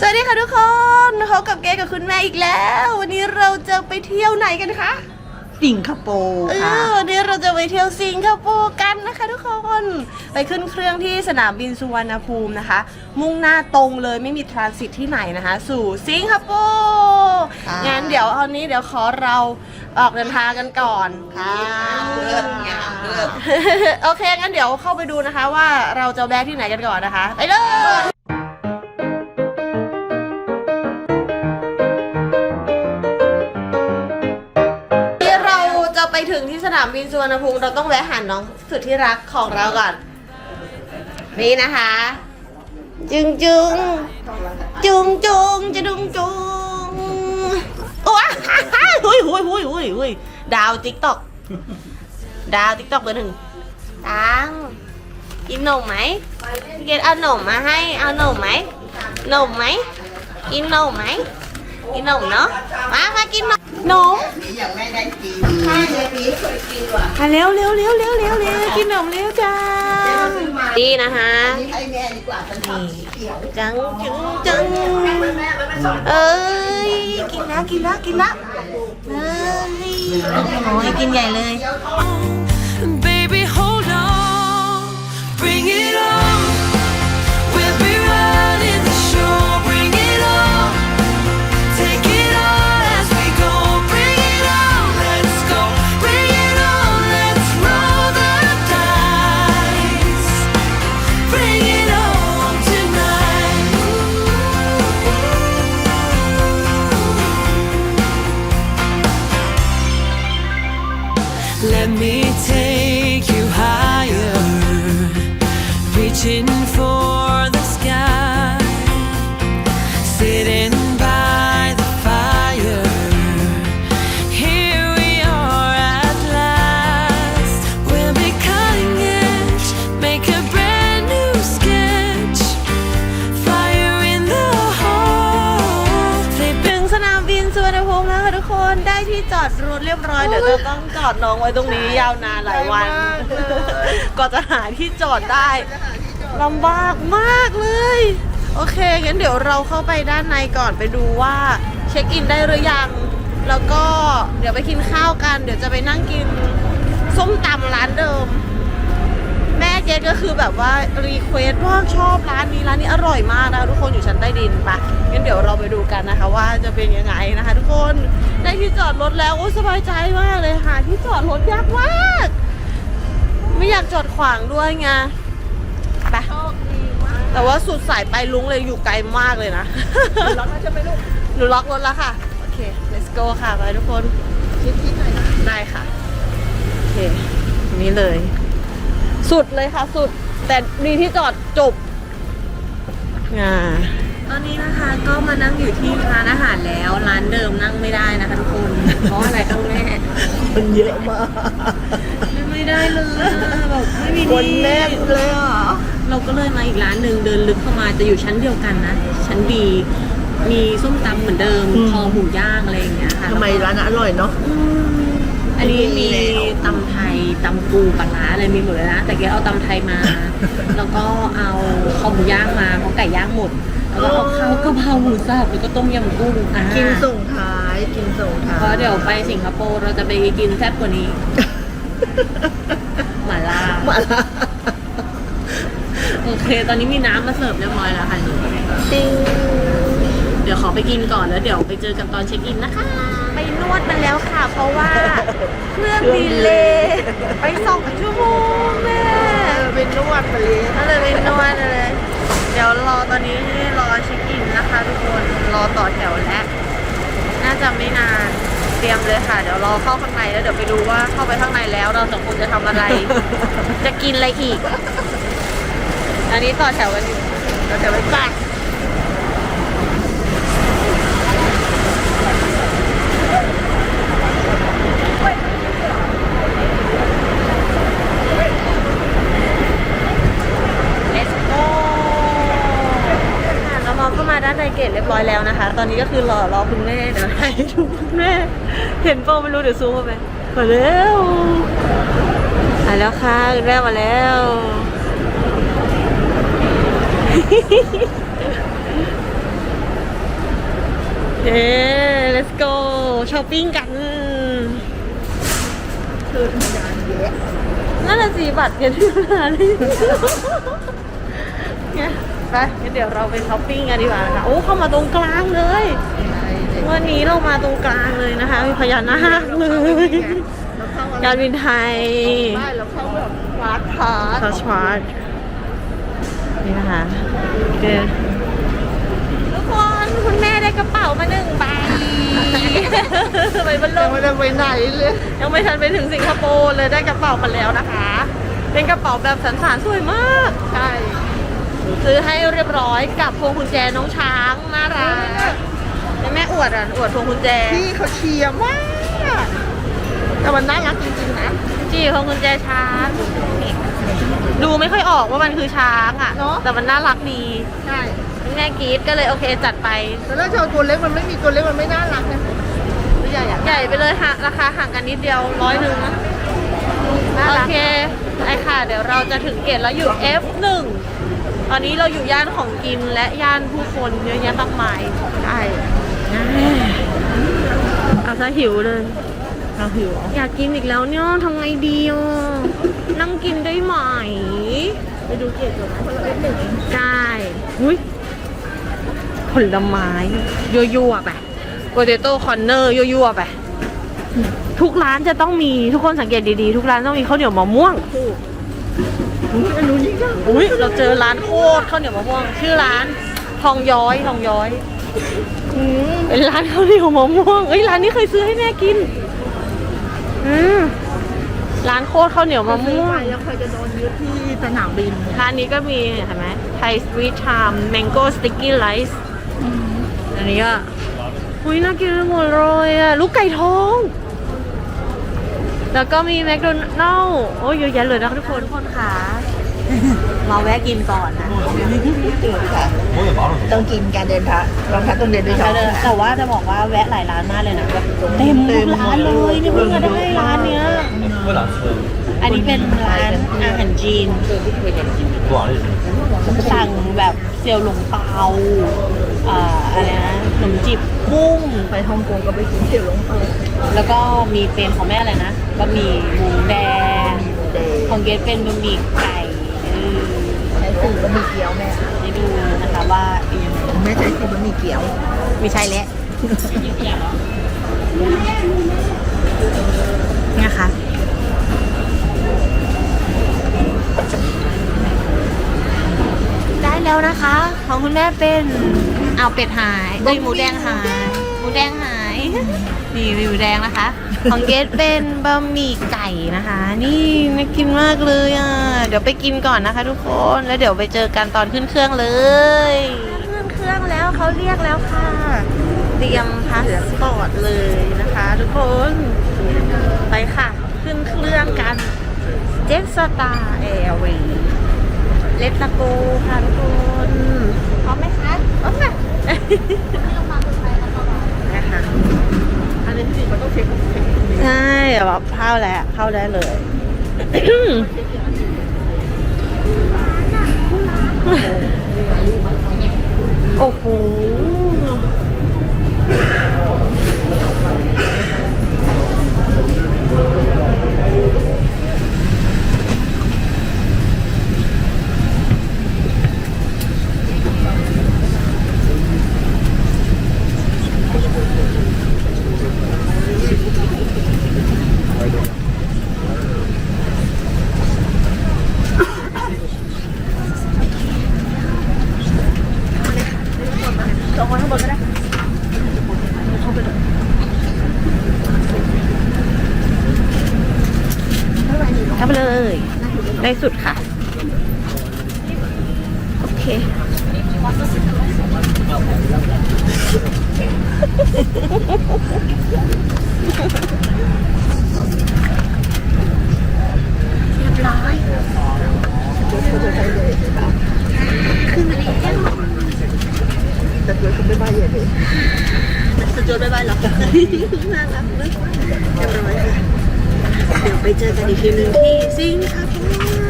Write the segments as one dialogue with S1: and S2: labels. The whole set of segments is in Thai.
S1: สวัสดีค่ะทุกคนพบกับเกกับคุณแม่อีกแล้ว วันนี้เราจะไปเที่ยวไหนกันคะ
S2: สิงคโปร์
S1: เอ
S2: ค่ะ
S1: อวันนี้เราจะไปเที่ยวสิงคโปร์กันนะคะทุกคนไปขึ้นเครื่องที่สนามบินสุวรรณภูมินะคะ มุ่งหน้าตรงเลยไม่มีทรานสิตที่ไหนนะคะ สู่สิงคโปร์
S2: ค่ะ
S1: งั้นเดี๋ยวเอานี้เดี๋ยวขอเราออกเดินทางกันก่อน
S2: ค่ะเลิศงามเลิศ
S1: โอเคงั้นเดี๋ยวเข้าไปดูนะคะ ว่าเราจะแวะที่ไหนกันก่อนนะคะ ไปเลย ถึงที่สนามบินสุวรรณภูมิเราต้องแวะหาน้องสุดที่รักของเราก่อน นี่นะคะจุงจุงจุงจุงจะดุงจุงว้าหุยหุยหุยหุยหุยดาวติ๊กตอกดาวติ๊กตอกเบอร์หนึ่งตังกินนมไหมพี่เกดเอาหนมมาให้เอาหนมไหมหนมไหมกินนมไหมกินนมเนาะมามากินน มนม
S2: ยังไม่ได้กินข้าเยปีเคยกินว่ะ
S1: อะเร็วเร็วเร็วเร็วเร็วเร็วกินนมเร็วจังดีนะคะ
S2: นี่ให้แม่ดีกว่าฉันชอบสีเขียว
S1: จังจังจังเอ้ยกินนะกินนะกินนะเอ้ยโอ้ยกินใหญ่เลย
S3: Baby, hold on, bring it
S1: จะต้องจอดน้องไว้ตรงนี้ยาวนานหลายวันกว่าจะหาที่จอดได้ลำบากมากเลย โอเคงั้นเดี๋ยวเราเข้าไปด้านในก่อนไปดูว่าเช็คอินได้หรือยัง แล้วก็เดี๋ยวไปกินข้าวกัน เดี๋ยวจะไปนั่งกินส้มตำร้านเดิมแม่ เกดก็คือแบบว่ารีเควสว่าชอบร้านนี้ร้านนี้อร่อยมากนะคะทุกคนอยู่ชั้นใต้ดินปะงั้นเดี๋ยวเราไปดูกันนะคะ ว่าจะเป็นยังไงนะคะ ทุกคนได้ที่จอดรถแล้วโอ้สบายใจมากเลยหาที่จอดรถยากมาก ไม่อยากจอดขวางด้วยไงไปแต่ว่าสุดสายไปลุงเลยอยู่ไกลมากเลยนะ
S2: ล็อกแล้วจะไปลูก
S1: หนูล็อกรถแล้วค่ะโอเค let's go ค่ะไปทุกคน
S2: คิดคิดหน่อยนะ
S1: ได้ค่ะโอเคนี้เลย สุดเลยค่ะสุด แต่ดีที่จอดจบอ่าตอนนี้นะคะก็มานั่งอยู่ที่ร้านอาหารแล้ว ร้านเดิมนั่งไม่ได้นะคะทุกคน เพราะอะไรต้องแม่
S2: มันเยอะมาก
S1: นั่งไม่ได้เลยแบบไม่มี
S2: คน
S1: ที่
S2: แน่นเลยอะ
S1: เราก็เลยมาอีกร้านหนึ่งเดินลึกเข้ามาจะอยู่ชั้นเดียวกันนะ ชั้นดีมีส้มตำเหมือนเดิมคอหมูย่างอะไรอย่างเงี้ยค่ะ
S2: ทำไมร้านนั้นอร่อยเนาะ
S1: อืมอันนี้มี
S2: มีแล้ว
S1: ตำไทย ตำปูปลาร้าอะไรมีหมดเลยนะแต่แกเอาตำไทยมา แล้วก็เอาคอหมูย่างมาเพราะไก่ย่างหมด แล้วก็เอาข้าวกะเพราหมูสับแล้วก็ต้มยำกุ้งอ่า
S2: กินส่งท้าย กินส่งท้าย
S1: เพราะเดี๋ยวไปสิงคโปร์เราจะไปกินแซ่บกว่านี้หม่าล่า
S2: มาละ
S1: โอเค ตอนนี้มีน้ำมาเสิร์ฟเรียบร้อยแล้วค่ะหนู
S2: จริง
S1: เดี๋ยวขอไปกินก่อนแล้วเดี๋ยวไปเจอกันตอนเช็คอินนะคะ ไปนวดมาแล้วค่ะ เพราะว่าเครื่องดีเลย์ไปสองชั่วโมงแม่
S2: เออเป็นนวดไปเลย
S1: ก็เลยไปนวดเลย เดี๋ยวรอตอนนี้รอเช็คอินนะคะทุกคนรอต่อแถวแล้วน่าจะไม่นานเตรียมเลยค่ะ เดี๋ยวรอเข้าข้างในแล้วเดี๋ยวไปดูว่าเข้าไปข้างในแล้วเราสองคนจะทำอะไร จะกินอะไรอีก อันนี้ต่อแถวกันอยู่ต่อแถวไปก่อน Let's go ค่ะเรา มามาด้านในเกตเรียบร้อยแล้วนะคะ ตอนนี้ก็คือรอรอคุณแม่เดี๋ยวให้ดูคุณแม่ เห็นเปไม่รู้เดี๋ยวซูมเข้าไปมาแล้วมาแล้วค่ะคุณแม่มาแล้วเย้ let's go ช้อปปิ้งกัน
S2: คือทำงานเยอะ
S1: นั่นน่ะสิบัตรเงินที่มาเลยเนี่ย ไปงั้นเดี๋ยวเราไปช้อปปิ้งกันดีกว่านะคะโอ้เข้ามาตรงกลางเลยวันนี้เรามาตรงกลางเลยนะคะ มีพญานาคเลย
S2: เราเข้าอะไร
S1: การบินไทย
S2: ไม่เราเข้าแบบฟาสต์พาส
S1: ซอสชาร์ดนี่นะคะเดี๋ยวทุกคนคุณแม่ได้กระเป๋ามาหนึ่งใบไปบรรล
S2: ยัง
S1: ง
S2: ไม่ได้ไปไหนเลย
S1: ยังไม่ทันไปถึงสิงคโปร์เลยได้กระเป๋ามาแล้วนะคะ เป็นกระเป๋าแบบสันสานสวยมาก
S2: ใช่
S1: ซื้อให้เรียบร้อยกับพวงกุญแจน้องช้างน่ารักให้แม่อวดอะอวดพวงกุญแจ
S2: พี่เขาเชียร์มาก แต่มันน่ารักจริงๆนะ
S1: จี้พวงกุญแจช้างดูไม่ค่อยออกว่ามันคือช้างอะ
S2: เนอะ
S1: แต่มันน่ารักดี
S2: ใช่
S1: แม่กรีดก็เลยโอเคจัดไป
S2: แต่ถ้าจะเอาตัวเล็กมันไม่มีตัวเล็กมันไม่น่ารักนะหรือใหญ่อะ
S1: ใหญ่ไปเลยค่ะราคาห่างกันนิดเดียวร้อยหนึ่งนะ
S2: น่า
S1: โอ
S2: รัก
S1: เคไอค่ะ เดี๋ยวเราจะถึงเกตแล้วอยู่ F1 ตอนนี้เราอยู่ย่านของกินและย่านผู้คนเยอะแยะมากมาย
S2: ใช่
S1: เอาซะหิวเลย
S2: เราหิวเหรอ
S1: อยากกินอีกแล้วเนี่ยทำไงดีอะนั่งกินได้ไหม
S2: ไปดูเกตก่อนนะเพราะเราเป็นหนึ่งเอง
S1: ได้อุ้ยผลไม้ยั่วๆไปโปเตโต้คอนเนอร์ยั่วๆไปทุกร้านจะต้องมีทุกคนสังเกตดีๆ ทุกร้านต้องมีข้าวเหนียวมะม่วง
S2: ถูก อุ๊ยอันนู้นยิ่งน่า
S1: อุ้ยเราเจอร้านโคตรข้าวเหนียวมะม่วง ชื่อร้านทองย้อยทองย้อย
S2: อืม
S1: เป็นร้านข้าวเหนียวมะม่วงเอ้ยร้านนี้เคยซื้อให้แม่กินอืมร้านโคตรข้าวเหนียวมะ
S2: ซื้อ
S1: ม่ว
S2: ไป
S1: ง
S2: แล้วใครจะโดนยึดที่สนามบินเนี่ย
S1: ร้านนี้ก็มีเห็นไหมไทยสวีทชามแมงโก้สติ๊กกี้ไ c ซ์อันนี้ก็อุ้ยน่ากินไปหมดเลยอะลูกไก่ทอง แล้วก็มีแมคโดนัลล์โอ้ยเยอะแยะเลยนะทุกคนทุกคนค่ะ มาแวะกินก่อนนะ
S2: ต้องกินการเดินทางรองเท้าต้องเดินด้วยเท้า
S1: แต่ว่าจะบอกว่าแวะหลายร้านมากเลยนะเต็มทุกร้านเลยนี่เพิ่งจะได้ร้านเนี้ยอันนี้เป็นร้านอาหารจีนสั่งแบบเซียวหลงเปา อ่าอะไรนะขนมจีบกุ้ง
S2: ไปฮ่องกงก็ไปกินเตี๋ยวหลงเปา
S1: แล้วก็มีเป็นของแม่อะไรนะบะหมี่หมูแดง
S2: เดย์
S1: ของเกดเป็นบะหมี่ไก่เออ
S2: ใช้สูตรบะหมี่เกี๊ยวแม่
S1: ให้ดูนะคะว่าเป็นยังไง
S2: แม่ใช้สูตรบะหมี่เกี๊ยว
S1: ไม่ใช่แล้วเนี่ยค่ะได้แล้วนะคะ ของคุณแม่เป็น เอาเป็ดหายเอ้ยหมูแดงหาย หมูแดงหาย นี่หมูแดงนะคะ ของเกดเป็นบะหมี่ไก่นะคะ นี่น่ากินมากเลยอะ เดี๋ยวไปกินก่อนนะคะ ทุกคน แล้วเดี๋ยวไปเจอกันตอนขึ้นเครื่องเลย ขึ้นเครื่องแล้วเขาเรียกแล้วค่ะ เตรียมพาสปอร์ตเลยนะคะ ทุกคน ไปค่ะ ขึ้นเครื่องกันเจ็ตสตาร์แอร์วีเลตโกค่ะทุกคน พร้อมไหมคะพร้อมค่ะนะคะ
S2: อันนี้จริงมันต้องเช็คเช็ค
S1: ใช่แบบเข้าแล้วเข้าได้เลยโอ้โห
S2: สองคนข้างบนก็ได้
S1: เข้าไปเลย ได้สุดค่ะ โอ เค
S2: แต่เดี๋ยวคุณไม่บ้าใหญ่เลย
S1: สจดบายบายเหรอน่ารักนะเรียบร้อยค่ะเดี๋ยวไปเจอกันอีกทีหนึงที่สิงคโปร์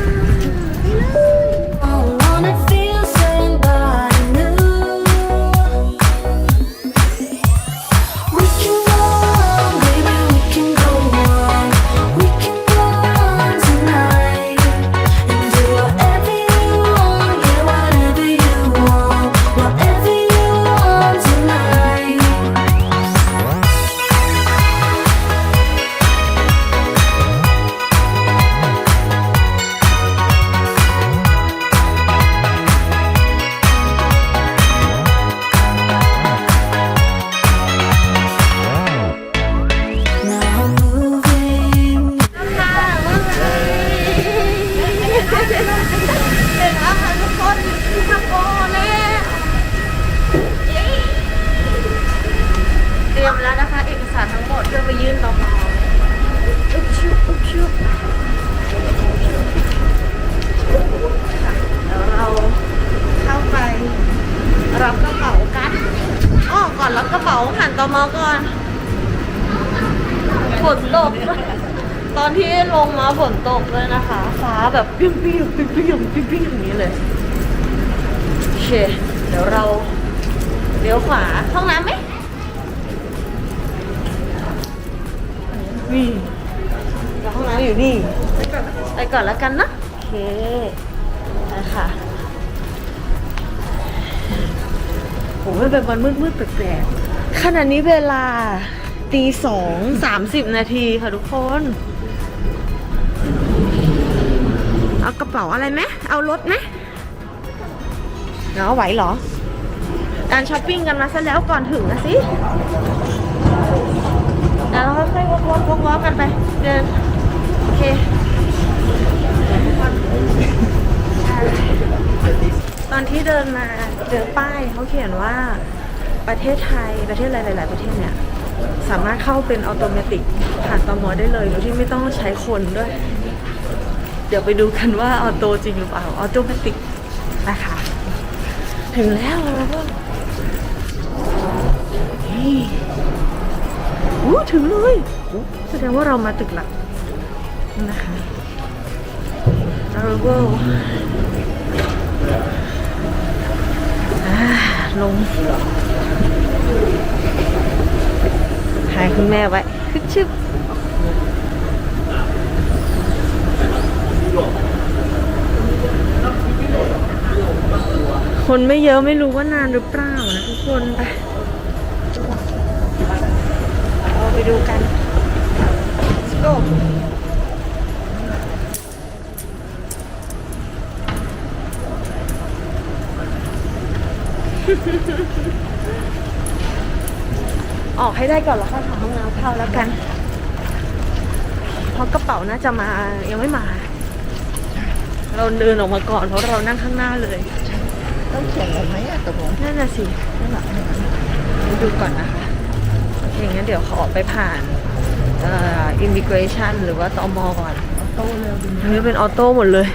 S3: เตรียม
S1: แล้วนะคะ เอกสารทั้งหมดเพื่อไปยื่นต่อมอุบชุบอุบชุบแล้วเราเข้าไปรับกระเป๋ากันอ้อก่อนรับกระเป๋าผ่านตมก่อนฝนตก ตอนที่ลงมาฝนตกเลยนะคะ ฟ้าแบบเปรี้ยงๆเปรี้ยงๆเปรี้ยงๆอย่างนี้เลย เค เดี๋ยวเราเลี้ยวขวาห้องน้ำไหมนี่แล้วห้องน้ำอยู่นี่ ไปก่อนแล้วกันนะโอเคนะคะโหมันเป็นวันมืดๆแปลกๆขณะนี้เวลาตีสองสามสิบนาทีค่ะทุกคน เอากระเป๋าอะไรไหมเอารถไหม เนาะไหวเหรอ การช้อปปิ้งกันมาซะแล้วก่อนถึงนะสิเดี๋ยวค่อยๆวกๆวกๆกันไป เดิน โอเค ตอนที่เดินมาเจอป้ายเขาเขียนว่าประเทศไทยประเทศหลาย ๆ ประเทศเนี่ยสามารถเข้าเป็นออโตเมติผ่านตมได้เลยโดยที่ไม่ต้องใช้คนด้วย เดี๋ยวไปดูกันว่าออโตจริงหรือเปล่าออโตเมติกนะคะ ถึงแล้วแล้วก็นี่อู้ถึงเลยแสดงว่าเรามาตึกหลักนะคะเราเวลลงถ่ายคุณแม่ไว้คึกชึบ คนไม่เยอะไม่รู้ว่านานหรือเปล่านะทุกคนไปเราไปดูกัน Let's go ออกให้ได้ก่อนแล้วค่อยหาห้องน้ำเข้าแล้วกัน เพราะกระเป๋าน่าจะมายังไม่มา เราเดินออกมาก่อนเพราะเรานั่งข้างหน้าเลย
S2: ต้องส่งผมไหมอะตกลง
S1: นั่นน่ะสินั่นแหละไปดูก่อนนะคะโอเคงั้นเดี๋ยวขอไปผ่านเอ่อ immigration หรือว่าตมก่อน
S2: โตเร็วดี
S1: ทางนี้เป็นออโต้หมดเลย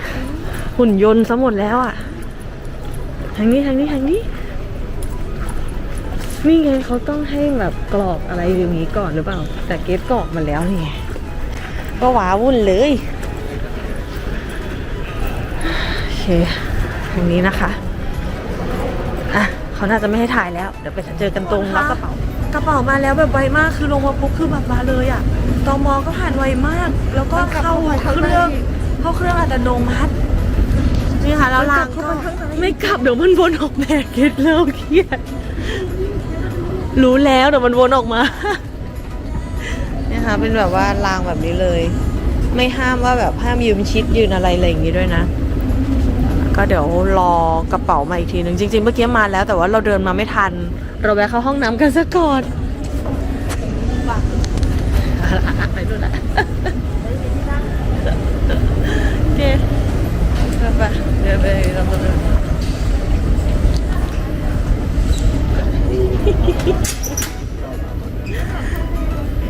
S1: หุ่นยนต์ซะหมดแล้วอะทางนี้ทางนี้ทางนี้นี่ไงเขาต้องให้แบบกรอกอะไรอย่างนี้ก่อนหรือเปล่า แต่เกตกรอกมาแล้วนี่ไงก็หวาวุ่นเลยโอเคทางนี้นะคะอะ เขาน่าจะไม่ให้ถ่ายแล้ว เดี๋ยวไปเจอกันตรงรับกระเป๋ากระเป๋ามาแล้วแบบไวมากคือลงมาปุ๊บคือแบบมาเลยอะ่ะตมก็ผ่านไวมาก แล้วก็เข้าเครื่องเข้าเครื่องอัตโนมัตินี่ค่ะแล้วรางก็ไม่กลับเดี๋ยวมันวนออกแบกเก็ตเริ่มเครียดรู้แล้วเดี๋ยวมันวนออกมาเนี่ยค่ะเป็นแบบว่ารางแบบนี้เลย ไม่ห้ามว่าแบบห้ามยืมชิดยืนอะไรอะไรอย่างงี้ด้วยนะ ก็เดี๋ยวรอกระเป๋ามาอีกทีหนึ่งจริงๆ เมื่อกี้มาแล้วแต่ว่าเราเดินมาไม่ทัน เราแวะเข้าห้องน้ำกันซะก่อนไปดูละโอเคไปเดี๋ยวไปเราไป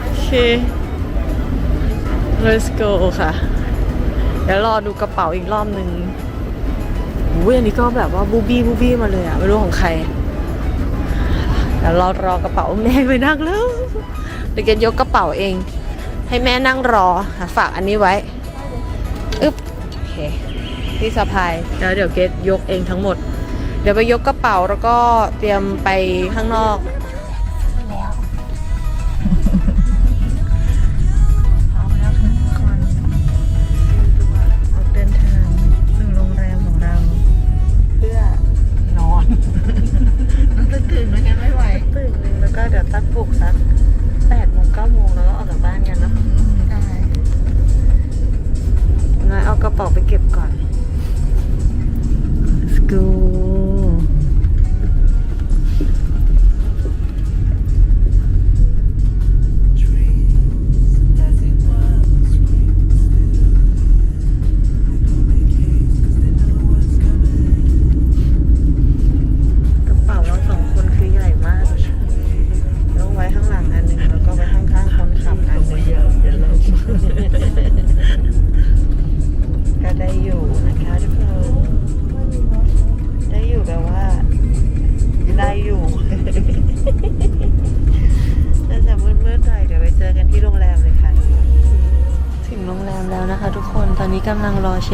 S1: โอเค let's go ค่ะ เดี๋ยวรอดูกระเป๋าอีกรอบหนึ่ง อุ้ยอันนี้ก็แบบว่าบูบี้บูบี้มาเลยอะไม่รู้ของใครแล้วเรอรอกระเป๋าแม่ไปนั่งแล้วเดี๋ยวเกดยกกระเป๋าเอง ให้แม่นั่งรอฝากอันนี้ไว้อึ๊บโอเคที่สะพายแล้วเดี๋ยวเกดยกเองทั้งหมด เดี๋ยวไปยกกระเป๋าแล้วก็เตรียมไปข้างนอก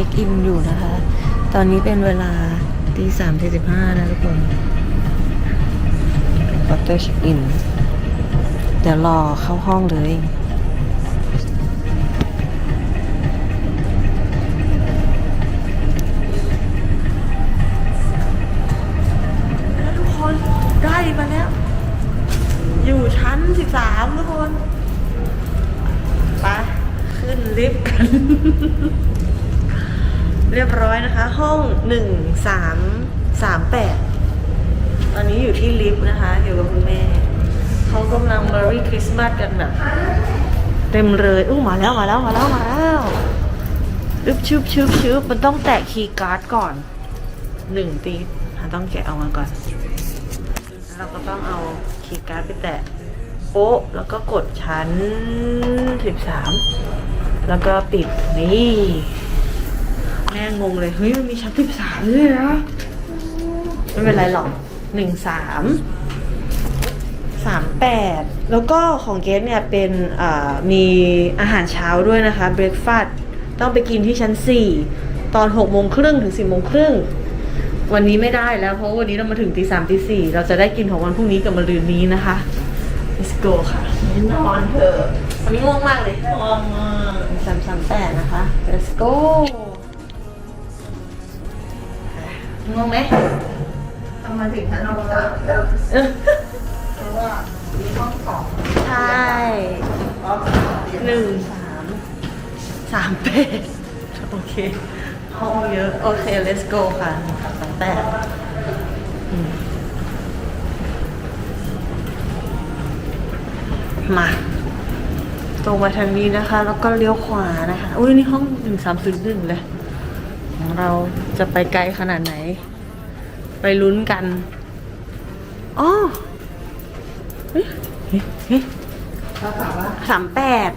S1: ช็คอินอยู่นะคะ ตอนนี้เป็นเวลาตีสามสี่สิบห้านะทุกคนเคาน์เตอร์เช็คอิน เดี๋ยวรอเข้าห้องเลย มาแล้วมาแล้วมาแล้วมาแล้วอึบชึบชึบชึบมันต้องแตะคีย์การ์ดก่อนหนึ่งตีต้องแกะออกมาก่อนเราก็ต้องเอาคีย์การ์ดไปแตะโป๊ะแล้วก็กดชั้น13แล้วก็ปิดนี่แม่งงเลยเฮ้ยมันมีชั้น13ด้วยนะไม่เป็นไรหรอกหนึ่งสาม สามแปดแล้วก็ของเกสเนี่ยเป็นอ่ามีอาหารเช้าด้วยนะคะเบรคฟาสต์ต้องไปกินที่ชั้น 4 ตอน6โมงครึ่งถึง10โมงครึ่งวันนี้ไม่ได้แล้วเพราะวันนี้เรามาถึงตีสามตีสี่เราจะได้กินของวันพรุ่งนี้กับมะรืนนี้นะคะ let's go ค่ะนอนเถอะวันนี้ง่วงมากเลยง่วงมากสามสามแปดนะคะ let's go ง่วงไหม
S2: ทำไมถึงชั้นนอนสามแล้วเพราะ ว่ามีห้องสอง
S1: ใช่
S2: ห้อ
S1: หนึ่งสามสามแปดโอเค ห้องเยอะ โอเค let's go ค่ะสามแปดมมาตรงมาทางนี้นะคะ แล้วก็เลี้ยวขวานะคะ อุ้ยนี่ห้องหนึ่งสามศูนย์หนึ่งเลย ของเราจะไปไกลขนาดไหน ไปลุ้นกันอ๋อ สามแปด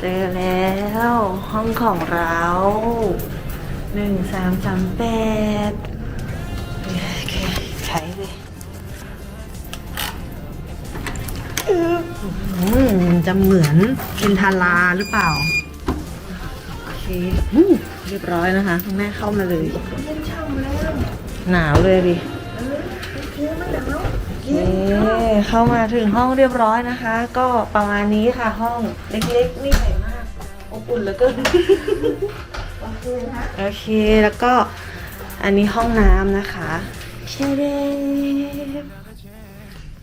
S1: เจอแล้ว ห้องของเราหนึ่งสามสามแปดโอเค ใช้เลยอืมจะเหมือนกินทาราหรือเปล่า โอเคเรียบร้อยนะคะแม่เข้ามาเลย หนาวเลยดิเย้เข้ามาถึงห้องเรียบร้อยนะคะ ก็ประมาณนี้ค่ะห้องเล็กๆไม่ใหญ่มากอบอุ่นเหลือเกินโอเคแล้วก็อันนี้ห้องน้ำนะคะเชเด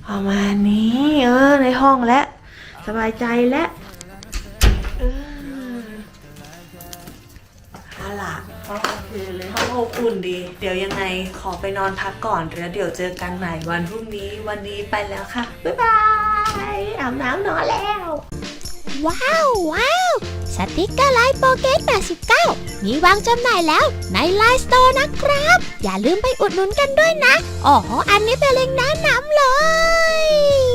S1: ประมาณนี้เออในห้องและสบายใจและเออเอาล่ะ
S2: โอเคเลย
S1: ห้ องอบอุ่นดี เดี๋ยวยังไงขอไปนอนพักก่อนแล้วเดี๋ยวเจอกันใหม่วันพรุ่งนี้ วันนี้ไปแล้วค่ะ บ๊ายบายอาบน้ำนอนแล้ว
S4: ว้าวว้าวสติกเกอร์ไลน์โปเกต89 มีวางจำหน่ายแล้วในไลน์สโตร์นะครับ อย่าลืมไปอุดหนุนกันด้วยนะ อ๋อ อันนี้เป็นเล็งแนะนำเลย